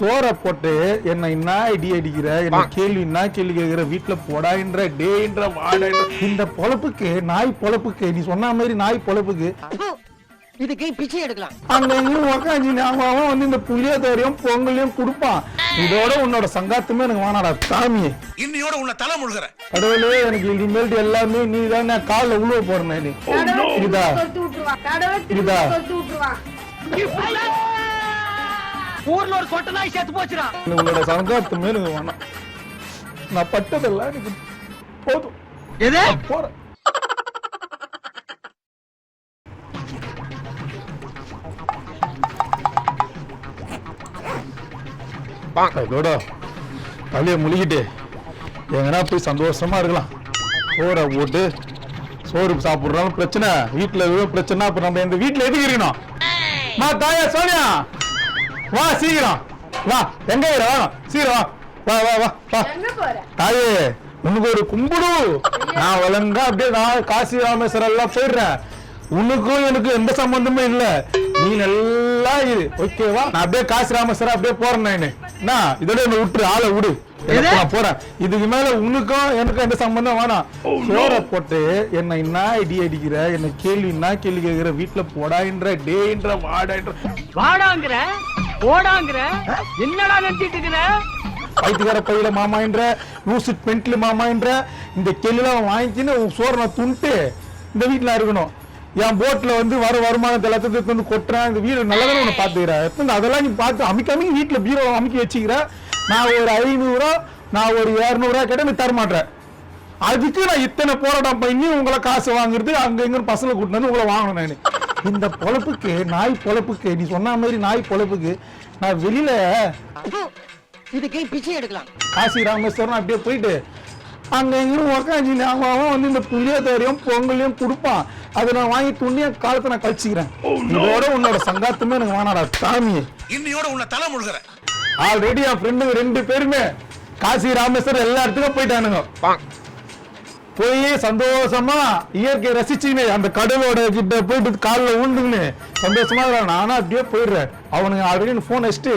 சோறை போட்டு என்ன என்ன இடி அடிக்கிற? என்ன கேள்வி என்ன கேள்வி கேட்கிற? வீட்டுல போடான்ற டேன்ற வாடன்ற இந்த பொழப்புக்கு நாய் பொழப்புக்கு நீ சொன்ன மாதிரி நாய் பொழப்புக்கு. இதுக்கு பிச்சை எடுக்கலாம்? அங்க அவன் அவன் வந்து இந்த புளியோதரையும் பொங்கலையும் கொடுப்பான். இதோட உன்னோட சங்காத்துமே எனக்கு வேணாடா சாமி. இன்னையோட உன்னை தலை முழுகிற. கடவுளே எனக்கு இனிமேல் எல்லாமே நீ தான் நான் காலில் உழுவ போறேன் நீ இதா இதா. ஊர்ல ஒரு சொட்ட நாய் செத்து போச்சுடா. உன்னோட சங்காத்துமே எனக்கு வேணாம். நான் பட்டதெல்லாம் எனக்கு போதும். எது? போறேன். அதோட தலையை முழுகிட்டு எங்கன்னா போய் சந்தோஷமா இருக்கலாம். சோறை போட்டு சோறு சாப்பிட்றாலும் பிரச்சனை. வீட்டுல எதுவும் பிரச்சனை அப்ப நம்ம இந்த வீட்டுல எதுக்கு இருக்கணும்? மா தாயா சோனியா. வா சீக்கிரம். வா எங்க இரு, வா சீக்கிரம் வா. வா வா வா எங்க போற? தாயே உனக்கு ஒரு கும்பிடு. நான் ஒழுங்கா அப்படியே நான் காசி ராமேஸ்வரம் எல்லாம் போயிடுறேன். உனக்கும் எனக்கு எந்த சம்பந்தமும் இல்ல. நீ நல்லா இரு. ஓகேவா நான் அப்படியே காசி ராமேஸ்வரம் அப்படியே போறேன் நானு. என்ன? இதோட என்ன விட்டுரு. ஆளை விடு. நான் போறேன். இதுக்கு மேல உனக்கும் எனக்கும் எந்த சம்பந்தம் வேணாம். சோறை போட்டு என்ன என்ன இடி அடிக்கிற? என்ன கேள்வி என்ன கேள்வி கேட்கிற? வீட்டுல போடான்ற டேன்ற வாடான்ற வாடாங்கிற? போடாங்கிற? என்னடா நினைச்சிட்டு இருக்கிற? பைத்தியக்கார பையில மாமான்ற லூசிட் பென்ட்ல மாமான்ற இந்த கெல்லாம் வாங்கிக்கின்னு உன் சோறு நான் துண்டு இந்த வீட்டில் இருக்கணும். என் போட்டில் வந்து வர வருமானத்தை எல்லாத்தையும் வந்து கொட்டுறேன். இந்த வீடு நல்லதான உன்னை பார்த்துக்கிறேன் எத்தனை அதெல்லாம் நீ பார்த்து அமிக்க அமிக்கி வீட்டுல பீரோ அமுக்கி வச்சுக்கிற. நான் ஒரு ஐநூறுரூவா நான் ஒரு இரநூறுவா கேட்ட நீ தரமாட்டேன் அதுக்கு நான் இத்தனை போராட்டம் பண்ணி உங்களை காசு வாங்குறது அங்கே இங்கே பசங்களை கூட்டிட்டு வந்து உங்களை வாங்கணும் நான். இந்த பொழப்புக்கு நாய் பொழப்புக்கு நீ சொன்ன மாதிரி நாய் பொழப்புக்கு நான் வெளியில இதுக்கு பிச்சை எடுக்கலாம். காசி ராமேஸ்வரம் அப்படியே போயிட்டு அங்க எங்கேயும் உக்காந்து அவன் அவன் வந்து இந்த புளியோதரையும் பொங்கலையும் கொடுப்பான். அதை நான் வாங்கி துண்ணிய காலத்தை நான் கழிச்சுக்கிறேன். இதோட உன்னோட சங்காத்துமே எனக்கு வேணாடா சாமி. இன்னையோட உன்னை தலை முழுகிற ஆல்ரெடி என் ஃப்ரெண்டுங்க ரெண்டு பேருமே காசி ராமேஸ்வரம் எல்லா இடத்துக்கும் போயிட்டானுங்க. போய் சந்தோஷமா இயற்கையை ரசிச்சுன்னு அந்த கடலோட கிட்ட போயிட்டு காலில் ஊண்டுங்கன்னு சந்தோஷமா இருக்கிறான் நானும் அப்படியே போயிடுறேன். அவனுங்க ஆல்ரெடி ஃபோன் வச்சுட்டு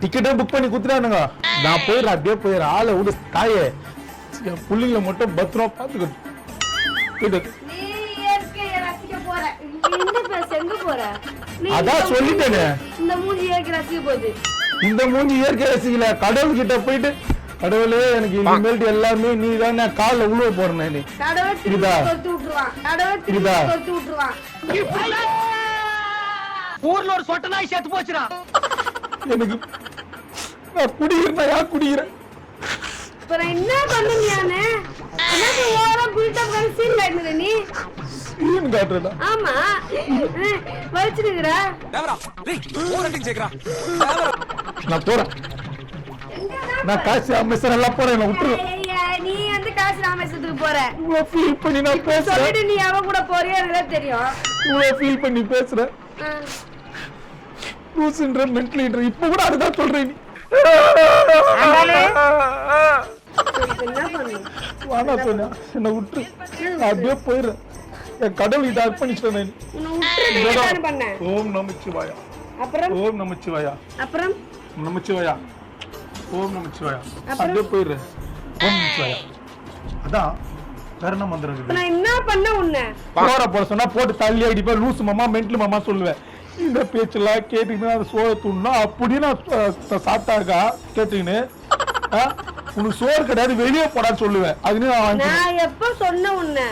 டிக்கெட்டே புக் பண்ணி குத்துறானுங்க நான் போயிடுறேன் அப்படியே போயிடுறேன். ஆளை விடு தாயே. என் புள்ளைங்களை மட்டும் பத்திரமா நீ அதான் சொல்லிட்டேனே. இந்த மூஞ்சி இயற்கை ரசிக்க போகுது. இந்த மூஞ்சி இயற்கை ரசிக்கல. கடவுள் கிட்ட போயிட்டு கடவுளே எனக்கு இனிமேல்ட்டு எல்லாமே நீ தான் நான் காலில் உழுவ போறேன் நீ. கொத்து விட்டுருவான். ஊர்ல ஒரு சொட்ட நாய் செத்து போச்சுடா. எனக்கு நான் குடிக்கிறேன் குடிக்கிறேன் நான் என்ன பண்ணுங்க நானு எனக்கு ஓரம் பில்டப் பண்ணி சீன் காட்டுற நீ. சீன் காட்டுறதா? ஆமா. வச்சிருக்கிற நான் போறேன். நான் காசு அமைச்சர் எல்லாம் போறேன் ஐயா, நீ வந்து காசு ராமேஸ்வரத்துக்கு போற? இவ்வளோ ஃபீல் பண்ணி நான் பேசுறேன். நீ அவன் கூட போறியா எனக்கு தெரியும். இவ்வளோ ஃபீல் பண்ணி பேசுறேன். ஆ. லூசுன்ற மென்டலின்ற இப்போ கூட அதுதான் சொல்றேன். நீ இப்ப என்ன பண்ணு வாடா சொன்னா என்னை விட்டு நான் அப்படியே போயிடுறேன். என் கடவுள் இதை அர்ப்பணிச்சிட்டேன் ஓம் நமச்சிவாயா. அப்புறம்? ஓம் நமச்சிவாயா. அப்புறம்? நமச்சிவாயா. ஓம் நமச்சிவாயா அப்படியே போயிடுறேன் ஓம் நமச்சிவாயா அதான் என்ன மந்திரம் இருக்குது நான் என்ன பண்ண உன்னை? சோற போட சொன்னா போட்டு தள்ளி அடிப்பேன். லூசு மாமா மென்டல் மாமா சொல்லுவேன். இந்த பேச்செல்லாம் கேட்டுக்கின்னு அந்த சோறு துண்ணா அப்படி நான் சாப்பிட்டாக்கா கேட்டுக்கின்னு. உனக்கு சோறு கிடையாது வெளியே போடான்னு சொல்லுவேன். அதுன்னு நான் நான் எப்ப சொன்ன உன்னை?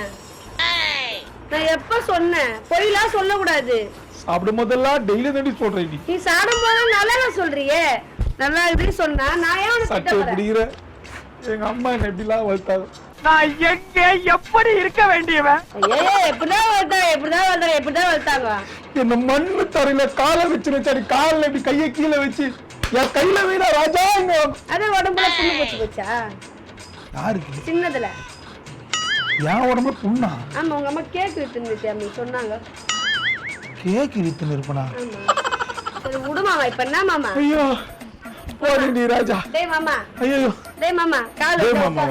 நான் எப்ப சொன்னேன் பொய்லாம் சொல்லக்கூடாது. சாப்பிடும் போதெல்லாம் டெய்லி தண்டி சொல்றேன் நீ. சாப்பிடும் போது நல்லா சொல்றியே. நல்லா இருக்குன்னு சொன்னா நான் ஏன் சட்டை பிடிக்கிற? எங்க அம்மா என்ன எப்படிலாம் வளர்த்தாங்க. நான் எங்க எப்படி இருக்க வேண்டியவன்? ஐயே எப்படிதான் வளர்த்தாங்க எப்படிதான் வளர்த்தாங்க எப்படிதான் வளர்த்தாங்க. என்ன மண்ணு தரையில காலை வச்சு சரி காலில் இப்படி கையை கீழே வச்சு என் கையில வீணா ராஜா இங்க. அது உடம்புல புண்ணு போச்சு போச்சா? யாருக்கு? சின்னதுல. என் உடம்புல புண்ணா? ஆமா உங்க அம்மா கேக் வித்துருந்துச்சு அப்படி சொன்னாங்க. கேக்கு வித்துன்னு இருப்பனா? சரி விடு மாமா இப்ப என்ன மாமா? ஐயோ. போடி ராஜா. டேய் மாமா. ஐயோ டேய் மாமா கால் டேய் மாமா.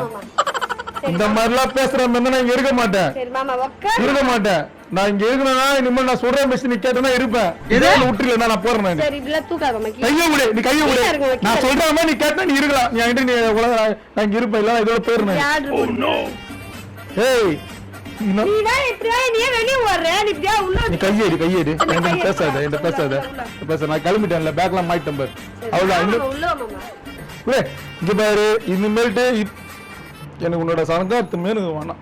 இந்த மாதிரிலாம் பேசுற மாதிரி நான் இங்க இருக்க மாட்டேன். சரி மாமா உட்காரு. இருக்க மாட்டேன். நான் இங்க இருக்கணும்னா இனிமேல் நான் சொல்ற பேசி நீ கேட்டனா இருப்பேன். இதெல்லாம் விட்டுல நான் போறேன் நான் சரி இப்படிலாம் தூக்காத. கைய விடு நீ கைய விடு. நான் சொல்ற மாதிரி நீ கேட்டா நீ இருக்கலாம். நீ என்கிட்ட நீ உலக நான் இங்க இருப்பேன் இல்ல இதோட ஆர்டர் போடு. ஏய் நீ தான் இப்படியா நீ வெளியே ஓடுற? நீ இப்படியா உள்ள நீ கையேடு கையேடு. பேசாத. பேச நான் கிளம்பிட்டேன்ல பேக்லாம் மாட்டிட்டேன் பாரு. இன்னும் உள்ள இங்க பாரு. இனிமேல்ட்டு எனக்கு உன்னோட சங்காத்தமே எனக்கு வேணாம்.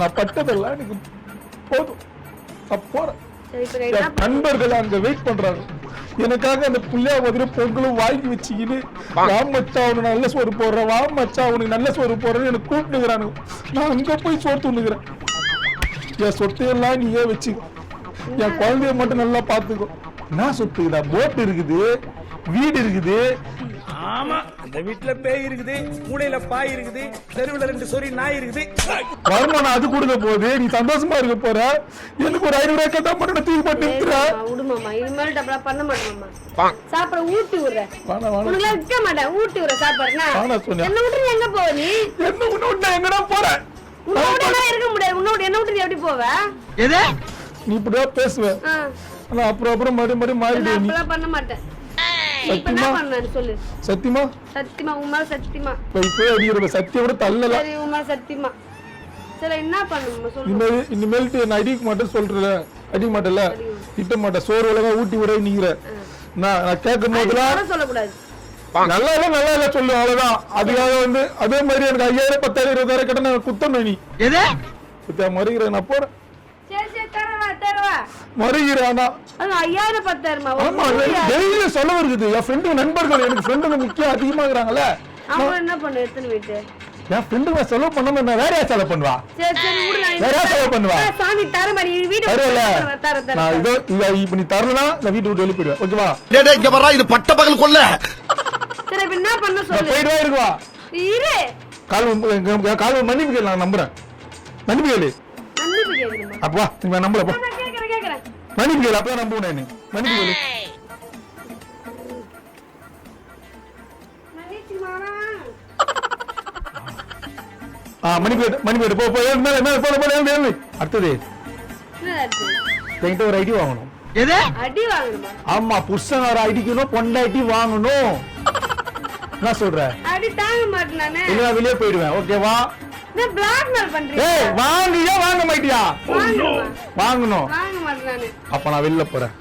நான் பட்டதெல்லாம் எனக்கு போதும். நான் போறேன். என்ன நண்பர்கள் அங்க வெயிட் பண்றாங்க. எனக்காக அந்த புள்ளையா மாதிரி பொங்கலும் வாங்கி வச்சுக்கிட்டு வா. மச்சா அவனுக்கு நல்ல சோறு போடுறேன் வா மச்சா அவனுக்கு நல்ல சோறு போடுறேன்னு எனக்கு கூப்பிட்டுக்கிறானுங்க நான் அங்க போய் சோறு துண்ணுக்கிறேன் என் சொத்தையெல்லாம் நீயே வச்சுக்கோ என் குழந்தைய மட்டும் நல்லா பாத்துக்கோ என்ன சொத்துக்குதா போட் இருக்குது வீடு இருக்குது. ஆமா. அந்த வீட்டுல பேய் இருக்குது மூளையில பாய் இருக்குது தெருவுல ரெண்டு சொறி நாய் இருக்குது. வருமானம் அது கொடுக்க போகுது. நீ சந்தோஷமா இருக்க போற. எனக்கு ஒரு ஐநூறு ரூபாய் கேட்டா மட்டும் நான் தூக்கி போட்டு நிறுத்துற மாமா, விடு மாமா இனிமேல் அப்படிலாம் பண்ண மாட்டேன் மாமா சாப்பிட ஊட்டி விடுறேன் வேணாம் உனக்கு இருக்க மாட்டேன். ஊட்டி விடுற சாப்பாடு. வேணாம் சோனியா. என்ன விட்டு எங்க போவ நீ? என்ன விட்டு நான் எங்கடா போறேன் உன்னை விட்டு எல்லாம் இருக்க முடியாது. உன்னை விட்டு என்ன விட்டு நீ எப்படி போவ? எது? நீ இப்படிதான் பேசுவ. அப்புறம் அப்புறம் மறுபடியும் மறுபடியும் நான் மாறிடுவே நீ. அப்பெல்லாம் பண்ண மாட்டேன். சத்தியமா? பண்ணு சொல்லு. சத்தியமா? சத்தியமா உன் மேல சத்தியமா. இப்ப இப்பவே அடிக்கிற சத்தியம் கூட தள்ளல. சரி உன் மேல சத்தியமா. சரி என்ன பண்ணுமா? சொல்லு இனிமேல் இனிமேல்ட்டு நான் அடிக்க மாட்டேன் சொல்றேன் அடிக்க மாட்டேன்ல திட்ட மாட்டேன். சோறு உலகா ஊட்டி விட நீங்கிற. நான் நான் கேட்கும் போதெல்லாம் சொல்லக்கூடாது. நல்லா இல்ல நல்லா இல்ல சொல்லு அவ்வளவுதான். அதுக்காக வந்து அதே மாதிரி எனக்கு ஐயாயிரம் பத்தாயிரம் இருபதாயிரம் கிட்ட நான் குத்தணும் நீ எது? நான் போறேன். சரி அது ஐயாயிரம் பத்தாயிரமா? ஆமா டெய்லி சொல்ல இருக்குது. என் ஃப்ரெண்டு நண்பர்கள் எனக்கு ஃப்ரெண்டுங்க முக்கியம் அதிகமாகறாங்கல்ல. அவங்க என்ன பண்ணு? எத்தனை வீட்டு? என் ஃப்ரெண்டுங்க செலவு பண்ணாம நான் வேற யார் செலவு பண்ணுவா? வேற யார் செலவு பண்ணுவா? சாமி தர மாதிரி வீடு தருவல தர தர நான் இதோ இத இப்ப நீ தரலனா நான் வீட்டு விட்டு வெளிய போயிடுவேன். ஓகேவா? டேய், டேய், இங்க வர்றா. இது பட்ட பகல் கொல்ல சரி இப்ப என்ன பண்ண நான் சொல்லு? போயிடுவா இருக்குவா இரு. கால் கால் மன்னிப்பு கேளு நான் நம்புறேன். மன்னிப்பு கேளு. மன்னிப்பு அப்பா நீ நம்பல போ. மன்னிப்பு கேளு அப்பதான் நம்புவேன் நான் மன்னிப்பு கேளு. மன்னிச்சுமாடா ஆ மன்னிப்பு கேட்டு போ போ ஏழு மேல மேல போல போல ஏழு ஏழு. அடுத்தது. என்ன? என்கிட்ட ஒரு ஐடி வாங்கணும். எது? அடி வாங்கணுமா? ஆமா புருஷன் ஒரு அடிக்கணும் பொண்டாட்டி வாங்கணும். என்ன சொல்ற? அடி தாங்க மாட்டேன் நானு. இல்ல வெளியே போயிடுவேன். ஓகேவா? வாங்கியா வாங்க மாட்டியா? வாங்கணுமா. அப்ப நான் வெளில போறேன்.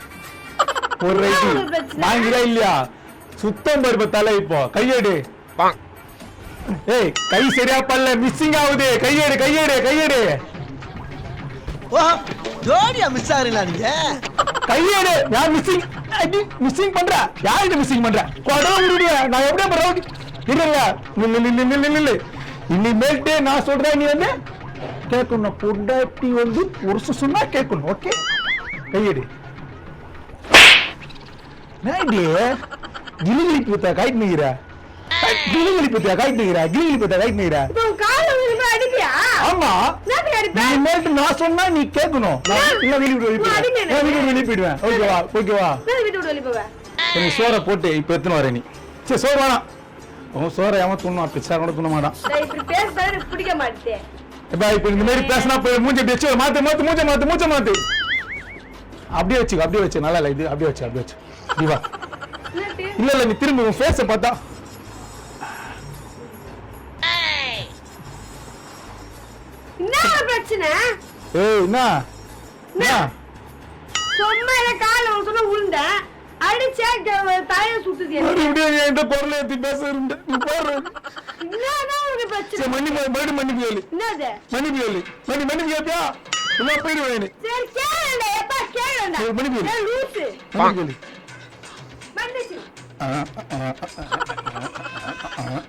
ஒரு பிரச்சனை? வாங்கியா இல்லையா? சுத்தம் பருப்ப தலை இப்போ. கையெடு. ஏய் கை சரியா பல்ல. மிஸ்ஸிங் ஆகுது. கையெடு கையெடு கையெடு. ஜோடியா மிஸ் ஆகுறீங்களா நீங்க? கையெடு. யார் மிஸ்ஸிங் அடி மிஸ்ஸிங் பண்ற? யார் இது மிஸ்ஸிங் பண்ற? கொடை விடுடிய நான் எப்படி அப்புறம் ரவுடி இல்ல நில்லு நில்லு நில்லு நில்லு. இனிமேல்ட்டு நான் சொல்றேன் நீ வந்து கேட்கணும். பொண்டாட்டி வந்து புருஷ சொன்னா கேட்கணும் ஓகே கையெடு. கிளிகிளி பூத்தா காய்ட்டு நிக்கிற கிளிகிளி பூத்தா காய்ட்டு நிக்கிற கிளிகிளி பூத்தா காய்ட்டு நிக்கிற ஆமா. இனிமேல்ட்டு நான் சொன்னா நீ கேட்கணும். நான் இல்ல வெளியே வெளியே நான் அடிங்க போயிடுவேன் நான் வெளியே வெளியே போயிடுவேன். ஓகேவா? ஓகேவா? சோறை போட்டு இப்ப எத்தனை வர நீ? சரி சோறு வேணாம். உன் சோறை ஏமா துண்ணுவான்? பிச்சா கூட துண்ண மாட்டான். நான் இப்படி பேசுறது எனக்கு பிடிக்க மாட்டேன். இப்ப இப்ப இந்த மாதிரி பேசினா போய் மூஞ்ச இப்படி வச்சு மாத்து மாத்து மூஞ்ச மாத்து மூஞ்ச மாத்து. அப்படியே வச்சு அப்படியே வச்சு. நல்லா இல்ல இது அப்படியே வச்சு அப்படியே வச்சு. இல்ல இல்ல நீ திரும்பி உன் ஃபேஸ பார்த்தா. என்ன பிரச்சனை? ஏய் என்ன? என்ன? சும்மா என்ன கால ஒரு சொன்ன உளுந்தேன் அடிச்சா தாய சுத்துது. மறுபடியும் என் இந்த பொருளை ஏத்தி பேசுறேன் சரி மன்னிப்பு மறுபடியும் மன்னிப்பு கேளு மன்னிப்பு கேளு மன்னி மன்னிப்பு கேப்பியா? இல்ல போயிடுவேன் சரி கேளுடா எப்பா கேளுடா மன்னிப்பு கேளு. லூசு. மன்னிப்பு கேளு மன்னிச்சு.